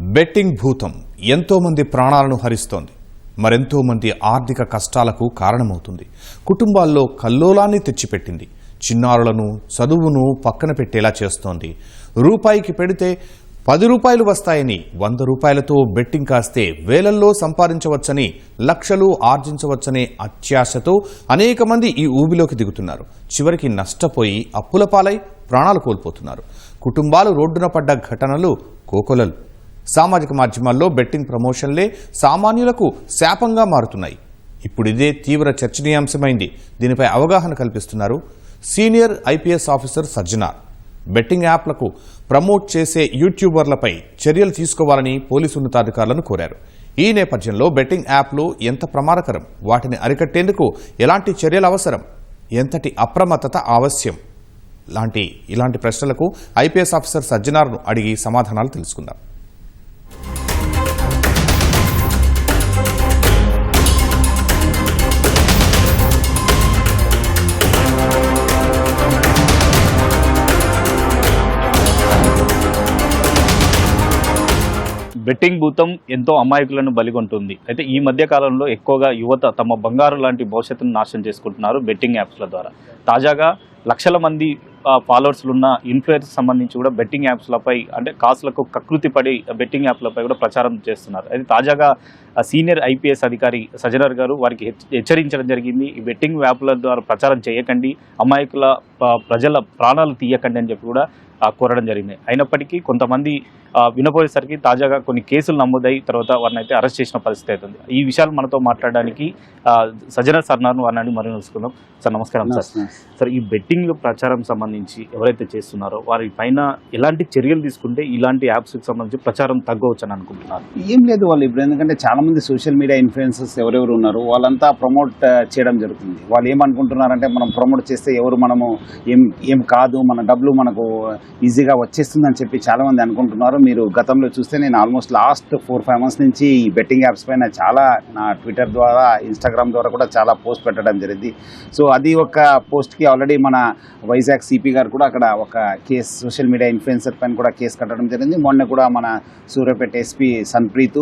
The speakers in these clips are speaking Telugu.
బెట్టింగ్ భూతం ఎంతోమంది ప్రాణాలను హరిస్తోంది. మరెంతో మంది ఆర్థిక కష్టాలకు కారణమవుతుంది. కుటుంబాల్లో కల్లోలాన్ని తెచ్చిపెట్టింది. చిన్నారులను చదువును పక్కన పెట్టేలా చేస్తోంది. రూపాయికి పెడితే పది రూపాయలు వస్తాయని వంద రూపాయలతో బెట్టింగ్ కాస్తే వేలల్లో సంపాదించవచ్చని లక్షలు ఆర్జించవచ్చనే అత్యాశతో అనేక మంది ఈ ఊబిలోకి దిగుతున్నారు. చివరికి నష్టపోయి అప్పుల పాలై ప్రాణాలు కోల్పోతున్నారు. కుటుంబాలు రోడ్డున పడ్డ ఘటనలు కోకొలలు. సామాజిక మాధ్యమాల్లో బెట్టింగ్ ప్రమోషన్లే సామాన్యులకు శాపంగా మారుతున్నాయి. ఇప్పుడు ఇదే తీవ్ర చర్చనీయాంశమైంది. దీనిపై అవగాహన కల్పిస్తున్నారు senior IPS officer Sajjanar betting యాప్లకు promote చేసే యూట్యూబర్లపై చర్యలు తీసుకోవాలని పోలీసు ఉన్నతాధికారులను కోరారు. ఈ నేపథ్యంలో బెట్టింగ్ యాప్లు ఎంత ప్రమాదకరం? వాటిని అరికట్టేందుకు ఎలాంటి చర్యలు అవసరం? ఎంతటి అప్రమత్తత ఆవశ్యం? లాంటి ఇలాంటి ప్రశ్నలకు ఐపీఎస్ ఆఫీసర్ సజ్జనార్ను అడిగి సమాధానాలు తెలుసుకుందాం. బెట్టింగ్ భూతం ఎంతో అమాయకులను బలిగొంటుంది. అయితే ఈ మధ్య కాలంలో ఎక్కువగా యువత తమ బంగారు లాంటి భవిష్యత్తును నాశనం చేసుకుంటున్నారు బెట్టింగ్ యాప్స్ల ద్వారా. తాజాగా లక్షల మంది ఫాలోవర్స్లు ఉన్న ఇన్ఫ్లుయెన్స్ సంబంధించి కూడా బెట్టింగ్ యాప్స్లపై అంటే కాసులకు కకృతి పడి బెట్టింగ్ యాప్లపై కూడా ప్రచారం చేస్తున్నారు. అయితే తాజాగా సీనియర్ ఐపీఎస్ అధికారి సజనర్ గారు వారికి హెచ్చరించడం జరిగింది. ఈ బెట్టింగ్ యాప్ల ద్వారా ప్రచారం చేయకండి అమాయకుల ప్రజల ప్రాణాలు తీయకండి అని చెప్పి కూడా కోరడం జరిగింది. అయినప్పటికీ కొంతమంది వినపోయేసరికి తాజాగా కొన్ని కేసులు నమోదై తర్వాత వారిని అయితే అరెస్ట్ చేసిన పరిస్థితి అవుతుంది ఈ విషయాలు మనతో మాట్లాడడానికి ఆ, సజ్జనర్ సర్నార్ను వారిని మరి తెలుసుకుందాం సార్ నమస్కారం సార్. సార్. ఈ బెట్టింగ్ ప్రచారం సంబంధించి ఎవరైతే చేస్తున్నారో వారి పైన ఎలాంటి చర్యలు తీసుకుంటే ఇలాంటి యాప్స్కి సంబంధించి ప్రచారం తగ్గవచ్చు అని అనుకుంటున్నారు? ఏం లేదు వాళ్ళు ఇప్పుడు ఎందుకంటే చాలా మంది సోషల్ మీడియా ఇన్ఫ్లుయెన్సర్స్ ఎవరెవరు ఉన్నారు వాళ్ళంతా ప్రమోట్ చేయడం జరుగుతుంది. వాళ్ళు ఏమనుకుంటున్నారంటే మనం ప్రమోట్ చేస్తే ఎవరు మనము ఏం ఏం కాదు మన డబ్బులు మనకు ఈజీగా వచ్చేస్తుందని చెప్పి చాలా మంది అనుకుంటున్నారు. మీరు గతంలో చూస్తే నేను almost last four five months నుంచి ఈ బెట్టింగ్ యాప్స్ పైన చాలా నా ట్విట్టర్ ద్వారా ఇన్స్టాగ్రామ్ ద్వారా కూడా చాలా పోస్ట్ పెట్టడం జరిగింది. సో అది ఒక పోస్ట్కి ఆల్రెడీ మన వైజాగ్ సిపి గారు కూడా అక్కడ ఒక కేసు సోషల్ మీడియా ఇన్ఫ్లుయెన్సర్ పైన కూడా కేసు కట్టడం జరిగింది. మొన్న కూడా మన సూర్యాపేట ఎస్పీ సన్ప్రీత్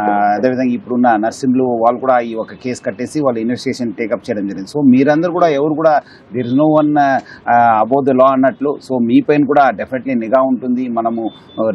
అదేవిధంగా ఇప్పుడున్న నర్సింహులు వాళ్ళు కూడా ఈ ఒక కేసు కట్టేసి వాళ్ళు ఇన్వెస్టిగేషన్ టేకప్ చేయడం జరిగింది. సో మీరందరూ కూడా ఎవరు కూడా there no one above the law అన్నట్లు. సో మీ పైన కూడా డెఫినెట్లీ నిఘా ఉంటుంది. మనము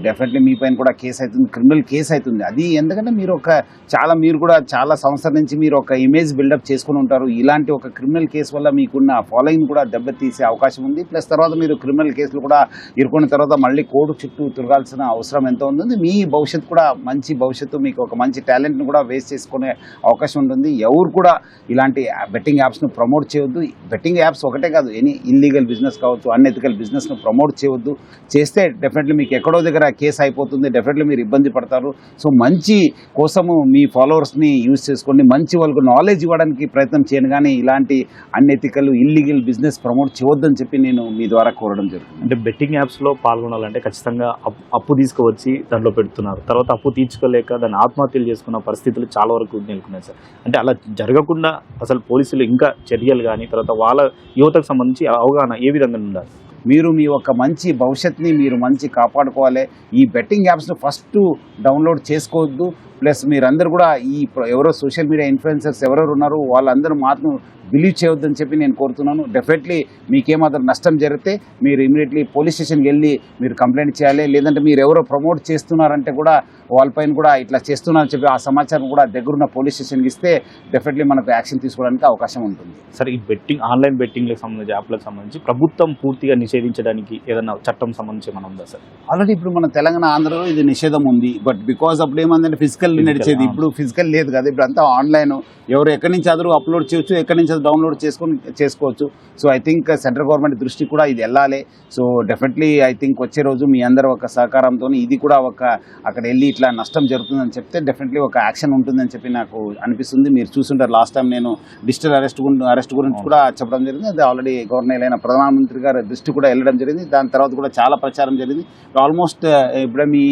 డెఫినెట్లీ మీ పైన కూడా కేసు అవుతుంది క్రిమినల్ కేసు అవుతుంది. అది ఎందుకంటే మీరు ఒక చాలా మీరు కూడా చాలా సంవత్సరం నుంచి మీరు ఒక ఇమేజ్ బిల్డప్ చేసుకుని ఉంటారు. ఇలాంటి ఒక క్రిమినల్ కేసు వల్ల మీకున్న ఫాలోయింగ్ కూడా దెబ్బతీసే అవకాశం ఉంది. ప్లస్ తర్వాత మీరు క్రిమినల్ కేసులు కూడా ఇరుకున్న తర్వాత మళ్ళీ కోర్టు చుట్టూ తిరగాల్సిన అవసరం ఎంతో ఉంటుంది మీ భవిష్యత్తు కూడా మంచి భవిష్యత్తు మీకు ఒక మంచి టాలెంట్ని కూడా వేస్ట్ చేసుకునే అవకాశం ఉంటుంది. ఎవరు కూడా ఇలాంటి బెట్టింగ్ యాప్స్ను ప్రమోట్ చేయొద్దు. బెట్టింగ్ యాప్స్ ఒకటే కాదు ఎనీ ఇల్లీగల్ బిజినెస్ కావచ్చు అన్ఎథికల్ బిజినెస్ను ప్రమోట్ చేయొద్దు. చేస్తే డెఫినెట్లీ మీకు ఎక్కడో దగ్గర కేసు అయిపోతుంది డెఫినెట్లీ మీరు ఇబ్బంది పడతారు. సో మంచి కోసము మీ ఫాలోవర్స్ని యూజ్ చేసుకోండి. మంచి వాళ్ళకు నాలెడ్జ్ ఇవ్వడానికి ప్రయత్నం చేయను కానీ ఇలాంటి అన్ఎథికల్ ఇల్లీగల్ బిజినెస్ ప్రమోట్ చేయొద్దని చెప్పి నేను మీ ద్వారా కోరడం జరుగుతుంది. అంటే బెట్టింగ్ యాప్స్లో పాల్గొనాలంటే ఖచ్చితంగా అప్పు- అప్పు తీసుకువచ్చి దాంట్లో పెడుతున్నారు. తర్వాత అప్పు తీర్చుకోలేక దాన్ని ఆత్మహత్యలు చేసుకున్న పరిస్థితులు చాలా వరకు నెలకొన్నాయి సార్. అంటే అలా జరగకుండా అసలు పోలీసులు ఇంకా చర్యలు కానీ తర్వాత వాళ్ళ యువతకు సంబంధించి అవగాహన ఏ విధంగా ఉండాలి? మీరు మీ యొక్క మంచి భవిష్యత్తుని మీరు మంచి కాపాడుకోవాలి. ఈ బెట్టింగ్ యాప్స్ను ఫస్ట్ డౌన్లోడ్ చేసుకోవద్దు. ప్లస్ మీరందరూ కూడా ఈ ఎవరో సోషల్ మీడియా ఇన్ఫ్లుయెన్సర్స్ ఎవరెవరు ఉన్నారో వాళ్ళందరూ మాత్రం బిలీవ్ చేయొద్దని చెప్పి నేను కోరుతున్నాను. డెఫినెట్లీ మీకేమాత్రం నష్టం జరిగితే మీరు ఇమీడియట్లీ పోలీస్ స్టేషన్కి వెళ్ళి మీరు కంప్లైంట్ చేయాలి. లేదంటే మీరు ఎవరో ప్రమోట్ చేస్తున్నారంటే కూడా వాళ్ళపైన కూడా ఇట్లా చేస్తున్నారని చెప్పి ఆ సమాచారం కూడా దగ్గరున్న పోలీస్ స్టేషన్కి ఇస్తే డెఫినెట్లీ మనకు యాక్షన్ తీసుకోవడానికి అవకాశం ఉంటుంది. సార్ ఈ బెట్టింగ్ ఆన్లైన్ బెట్టింగ్లకు సంబంధించి యాప్లకు సంబంధించి ప్రభుత్వం పూర్తిగా నిషేధించడానికి ఏదైనా చట్టం సంబంధించి ఏమైనా ఉందా సార్ ఆల్రెడీ ఇప్పుడు మన తెలంగాణ ఆంధ్రలో ఇది నిషేధం ఉంది. బట్ బికాస్ అప్పుడు ఏమందంటే ఫిజికల్ నడిచేది. ఇప్పుడు ఫిజికల్ లేదు కదా. ఇప్పుడు అంతా ఆన్లైన్ ఎవరు ఎక్కడి నుంచి అదరు అప్లోడ్ చేయొచ్చు ఎక్కడి నుంచి అది డౌన్లోడ్ చేసుకొని చేసుకోవచ్చు. So I think central government దృష్టి కూడా ఇది వెళ్ళాలి. సో డెఫినెట్లీ ఐ థింక్ వచ్చే రోజు మీ అందరూ ఒక సహకారంతో ఇది కూడా ఒక అక్కడ వెళ్ళి ఇట్లా నష్టం జరుగుతుందని చెప్తే డెఫినెట్లీ ఒక యాక్షన్ ఉంటుందని చెప్పి నాకు అనిపిస్తుంది. మీరు చూసుంటారు. లాస్ట్ టైం నేను డిజిటల్ అరెస్ట్ అరెస్ట్ గురించి కూడా చెప్పడం జరిగింది. అది ఆల్రెడీ గవర్నర్ అయిన ప్రధానమంత్రి గారి దృష్టి కూడా వెళ్ళడం జరిగింది. దాని తర్వాత కూడా చాలా ప్రచారం జరిగింది. ఆల్మోస్ట్ ఇప్పుడే మీ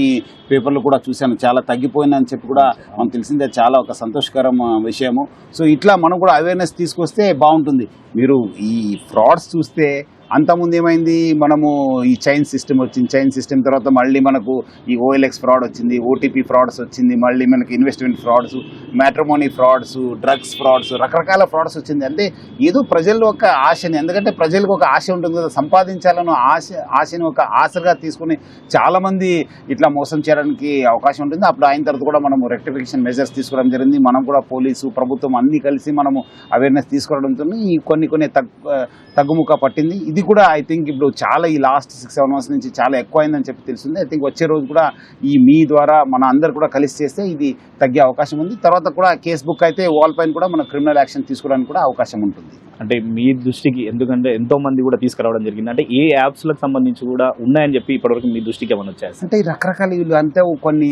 పేపర్లు కూడా చూశాను. చాలా తగ్గిపోయిందని చెప్పి కూడా మనకు తెలిసిందే. చాలా ఒక సంతోషకరం విషయము. సో ఇట్లా మనం కూడా అవేర్నెస్ తీసుకొస్తే బాగుంటుంది. మీరు ఈ ఫ్రాడ్స్ చూస్తే అంతకుముందు ఏమైంది? మనము ఈ చైన్ సిస్టమ్ వచ్చింది. చైన్ సిస్టమ్ తర్వాత మళ్ళీ మనకు ఈ ఓఎల్ఎక్స్ ఫ్రాడ్ వచ్చింది ఓటీపీ ఫ్రాడ్స్ వచ్చింది మళ్ళీ మనకి investment frauds matrimony frauds drugs frauds రకరకాల ఫ్రాడ్స్ వచ్చింది. అంటే ఏదో ప్రజల ఒక ఆశని ఎందుకంటే ప్రజలకు ఒక ఆశ ఉంటుంది కదా సంపాదించాలని ఆశ ఆశని ఒక ఆశగా తీసుకుని చాలామంది ఇట్లా మోసం చేయడానికి అవకాశం ఉంటుంది. అప్పుడు అయిన తర్వాత కూడా మనము రెక్టిఫికేషన్ మెజర్స్ తీసుకోవడం జరిగింది. మనం కూడా పోలీసు ప్రభుత్వం అన్నీ కలిసి మనము అవేర్నెస్ తీసుకోవడంతో ఈ కొన్ని కొన్ని తగ్గు తగ్గుముఖ పట్టింది. ఇది ఇది కూడా ఐ థింక్ ఇప్పుడు చాలా ఈ లాస్ట్ సిక్స్ సెవెన్ మంత్స్ నుంచి చాలా ఎక్కువ అయిందని చెప్పి తెలిసింది ఐ థింక్ వచ్చే రోజు కూడా ఈ మీ ద్వారా మన అందరు కూడా కలిసి చేస్తే ఇది తగ్గే అవకాశం ఉంది. తర్వాత కూడా కేస్ బుక్ అయితే వాల్ పైన కూడా మన క్రిమినల్ యాక్షన్ తీసుకోవడానికి కూడా అవకాశం ఉంటుంది. అంటే మీ దృష్టికి ఎందుకంటే ఎంతో మంది కూడా తీసుకురావడం జరిగింది. అంటే ఏ యాప్స్లకు సంబంధించి కూడా ఉన్నాయని చెప్పి ఇప్పటివరకు మీ దృష్టికి ఏమైనా వచ్చాయి? అంటే ఈ రకరకాల వీళ్ళు అంతే కొన్ని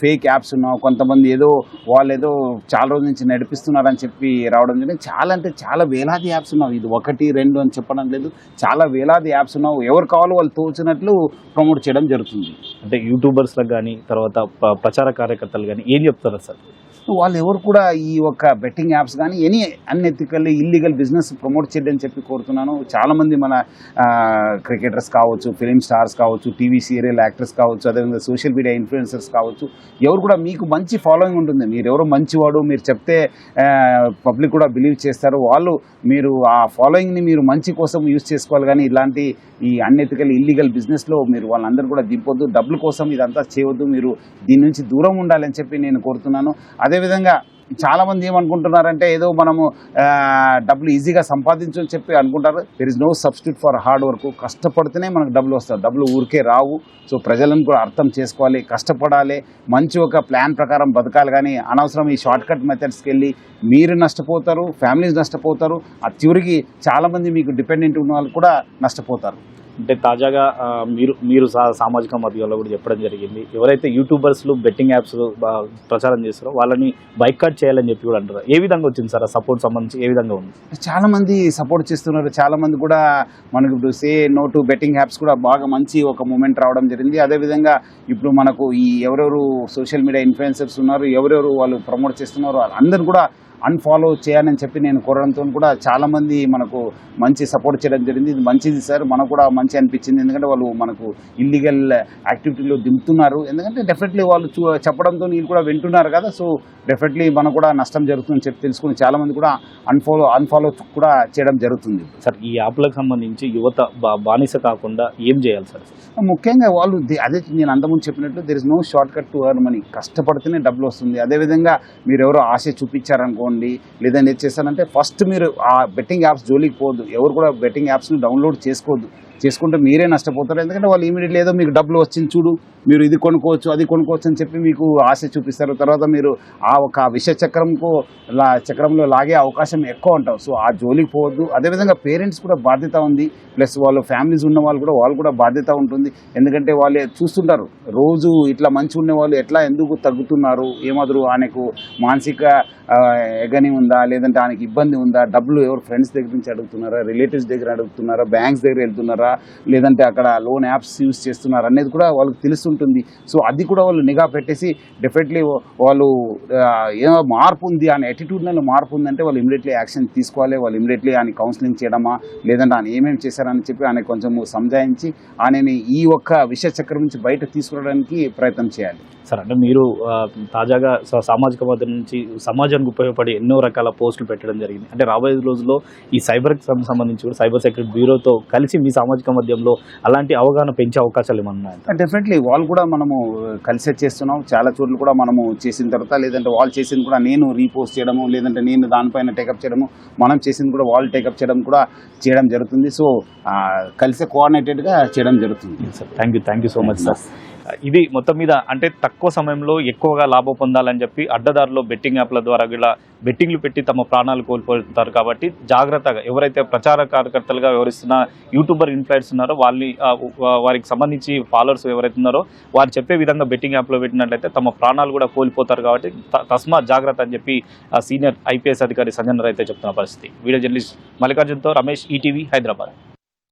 ఫేక్ యాప్స్ ఉన్నావు కొంతమంది ఏదో వాళ్ళు ఏదో చాలా రోజుల నుంచి నడిపిస్తున్నారని చెప్పి రావడం జరిగింది. చాలా అంటే చాలా వేలాది యాప్స్ ఉన్నావు. ఇది ఒకటి రెండు అని చెప్పడం లేదు. చాలా వేలాది యాప్స్ ఉన్నావు. ఎవరు కావాలో వాళ్ళు తోచినట్లు ప్రమోట్ చేయడం జరుగుతుంది. అంటే యూట్యూబర్స్లకు కానీ తర్వాత ప్రచార కార్యకర్తలు కానీ ఏం చెప్తారు సార్? వాళ్ళు ఎవరు కూడా ఈ యొక్క బెట్టింగ్ యాప్స్ కానీ any unethical illegal business promote చేయడం చెప్పి కోరుతున్నాను. చాలామంది మన క్రికెటర్స్ కావచ్చు ఫిలిం స్టార్స్ కావచ్చు టీవీ సీరియల్ యాక్టర్స్ కావచ్చు అదేవిధంగా సోషల్ మీడియా ఇన్ఫ్లుయెన్సర్స్ కావచ్చు ఎవరు కూడా మీకు మంచి ఫాలోయింగ్ ఉంటుంది. మీరు ఎవరు మంచివాడు మీరు చెప్తే పబ్లిక్ కూడా బిలీవ్ చేస్తారు. వాళ్ళు మీరు ఆ ఫాలోయింగ్ని మీరు మంచి కోసం యూజ్ చేసుకోవాలి. కానీ ఇలాంటి ఈ అన్ఎథికల్ ఇల్లీగల్ బిజినెస్లో మీరు వాళ్ళందరూ కూడా దింపొద్దు. డబ్బుల కోసం ఇదంతా చేయవద్దు మీరు దీని నుంచి దూరం ఉండాలని చెప్పి నేను కోరుతున్నాను. అదేవిధంగా చాలామంది ఏమనుకుంటున్నారంటే ఏదో మనము డబ్బులు ఈజీగా సంపాదించని చెప్పి అనుకుంటారు. There is no substitute for hard work కష్టపడితేనే మనకు డబ్బులు వస్తాయి. డబ్బులు ఊరికే రావు. సో ప్రజలను కూడా అర్థం చేసుకోవాలి కష్టపడాలి. మంచి ఒక ప్లాన్ ప్రకారం బతకాలి కానీ అనవసరం ఈ షార్ట్ కట్ మెథడ్స్కి వెళ్ళి మీరు నష్టపోతారు ఫ్యామిలీస్ నష్టపోతారు. ఆ చివరికి చాలామంది మీకు డిపెండెంట్ ఉన్న వాళ్ళు కూడా నష్టపోతారు. అంటే తాజాగా మీరు మీరు సా- సామాజిక మాధ్యమాల్లో కూడా చెప్పడం జరిగింది. ఎవరైతే యూట్యూబర్స్లు బెట్టింగ్ యాప్స్ ప్రచారం చేస్తారో వాళ్ళని బైకాట్ చేయాలని చెప్పి కూడా అంటారు. ఏ విధంగా వచ్చింది సార్ సపోర్ట్ సంబంధించి? ఏ విధంగా ఉంది? చాలా మంది సపోర్ట్ చేస్తున్నారు. చాలా మంది కూడా మనకు ఇప్పుడు say no to betting apps కూడా బాగా మంచి ఒక మూమెంట్ రావడం జరిగింది. అదేవిధంగా ఇప్పుడు మనకు ఈ ఎవరెవరు సోషల్ మీడియా ఇన్ఫ్లుయెన్సర్స్ ఉన్నారు ఎవరెవరు వాళ్ళు ప్రమోట్ చేస్తున్నారు అందరు కూడా అన్ఫాలో చేయాలని చెప్పి నేను కోరడంతో కూడా చాలా మంది మనకు మంచి సపోర్ట్ చేయడం జరిగింది. ఇది మంచిది సార్. మనకు కూడా మంచి అనిపించింది. ఎందుకంటే వాళ్ళు మనకు ఇల్లీగల్ యాక్టివిటీలో దింపుతున్నారు. ఎందుకంటే డెఫినెట్లీ వాళ్ళు చూ చెప్పడంతో వీళ్ళు కూడా వింటున్నారు కదా. సో డెఫినెట్లీ మనకు కూడా నష్టం జరుగుతుందని చెప్పి తెలుసుకుని చాలా మంది కూడా అన్ఫాలో అన్ఫాలో కూడా చేయడం జరుగుతుంది. సార్ ఈ యాప్లకు సంబంధించి యువత బా- బానిస కాకుండా ఏం చేయాలి సార్? ముఖ్యంగా వాళ్ళు అదే నేను అంతకుముందు చెప్పినట్లు there is no short cut to earn money కష్టపడితేనే డబ్బులు వస్తుంది. అదేవిధంగా మీరు ఎవరో ఆశ చూపించారనుకోండి చేసుకోండి లేదా నేను చేశానంటే ఫస్ట్ మీరు ఆ బెట్టింగ్ యాప్స్ జోలికి పోవద్దు. ఎవరు కూడా బెట్టింగ్ యాప్స్ని డౌన్లోడ్ చేసుకోవద్దు. చేసుకుంటే మీరే నష్టపోతారు. ఎందుకంటే వాళ్ళు ఇమీడియట్లీ ఏదో మీకు డబ్బులు వచ్చింది చూడు మీరు ఇది కొనుక్కోవచ్చు అది కొనుక్కోవచ్చు అని చెప్పి మీకు ఆశ చూపిస్తారు. తర్వాత మీరు ఆ ఒక విష చక్రంకు లా చక్రంలో లాగే అవకాశం ఎక్కువ ఉంటాం. సో ఆ జోలికి పోవద్దు. అదేవిధంగా పేరెంట్స్ కూడా బాధ్యత ఉంది. ప్లస్ వాళ్ళు ఫ్యామిలీస్ ఉన్న వాళ్ళు కూడా వాళ్ళు కూడా బాధ్యత ఉంటుంది. ఎందుకంటే వాళ్ళు చూస్తుంటారు రోజు ఇట్లా మంచి ఉన్న వాళ్ళు ఎట్లా ఎందుకు తగ్గుతున్నారు? ఏమాదిరు ఆయనకు మానసిక ఎగని ఉందా? లేదంటే ఆయనకి ఇబ్బంది ఉందా? డబ్బులు ఎవరు ఫ్రెండ్స్ దగ్గర నుంచి అడుగుతున్నారా? రిలేటివ్స్ దగ్గర అడుగుతున్నారా? బ్యాంక్స్ దగ్గర వెళ్తున్నారా? లేదంటే అక్కడ లోన్ యాప్స్ యూస్ చేస్తున్నారా అనేది కూడా వాళ్ళకి తెలుస్తుంటుంది సో అది కూడా వాళ్ళు నిఘా పెట్టేసి డెఫినెట్లీ వాళ్ళు ఏమో మార్పు ఉంది ఆయన యాటిట్యూడ్లో మార్పు ఉందంటే వాళ్ళు ఇమీడియట్లీ యాక్షన్ తీసుకోవాలి. వాళ్ళు ఇమీడియట్లీ ఆయన కౌన్సిలింగ్ చేయడమా? లేదంటే ఆయన ఏమేమి చేశారని చెప్పి ఆయన కొంచెం సంజాయించి ఆయనని ఈ ఒక్క విషయ చక్రం నుంచి బయట తీసుకురావడానికి ప్రయత్నం చేయాలి. సార్ అంటే మీరు తాజాగా సామాజిక మాధ్యమం నుంచి సమాజానికి ఉపయోగపడే ఎన్నో రకాల పోస్టులు పెట్టడం జరిగింది. అంటే రాబోయే రోజుల్లో ఈ సైబర్కి సంబంధించి కూడా సైబర్ సెక్యూరిటీ బ్యూరోతో కలిసి మీ సామాజిక మాధ్యమంలో అలాంటి అవగాహన పెంచే అవకాశాలు ఏమన్నా? డెఫినెట్లీ వాళ్ళు కూడా మనము కలిసే చేస్తున్నాం. చాలా చోట్ల కూడా మనము చేసిన తర్వాత లేదంటే వాళ్ళు చేసింది కూడా నేను రీపోస్ట్ చేయడము లేదంటే నేను దానిపైన టేకప్ చేయడము మనం చేసింది కూడా వాళ్ళు టేకప్ చేయడం కూడా చేయడం జరుగుతుంది. సో ఆ, కలిసే కోఆర్డినేటెడ్గా చేయడం జరుగుతుంది. Sir thank you thank you so much sir ఇది మొత్తం మీద అంటే తక్కువ సమయంలో ఎక్కువగా లాభం పొందాలని చెప్పి అడ్డదారిలో బెట్టింగ్ యాప్ల ద్వారా కూడా బెట్టింగ్లు పెట్టి తమ ప్రాణాలు కోల్పోతారు కాబట్టి జాగ్రత్తగా ఎవరైతే ప్రచార కార్యకర్తలుగా వ్యవహరిస్తున్న యూట్యూబర్ ఇన్ఫ్లుయెన్స్ ఉన్నారో వాళ్ళని వారికి సంబంధించి ఫాలోవర్స్ ఎవరైతే ఉన్నారో వారు చెప్పే విధంగా బెట్టింగ్ యాప్లో పెట్టినట్లయితే తమ ప్రాణాలు కూడా కోల్పోతారు కాబట్టి తస్మా తస్మాత్ జాగ్రత్త అని చెప్పి ఆ సీనియర్ ఐపీఎస్ అధికారి సంజన్ అయితే చెప్తున్న పరిస్థితి. వీడియో జర్నలిస్ట్ మల్లికార్జున్తో రమేష్ ఈటీవీ హైదరాబాద్.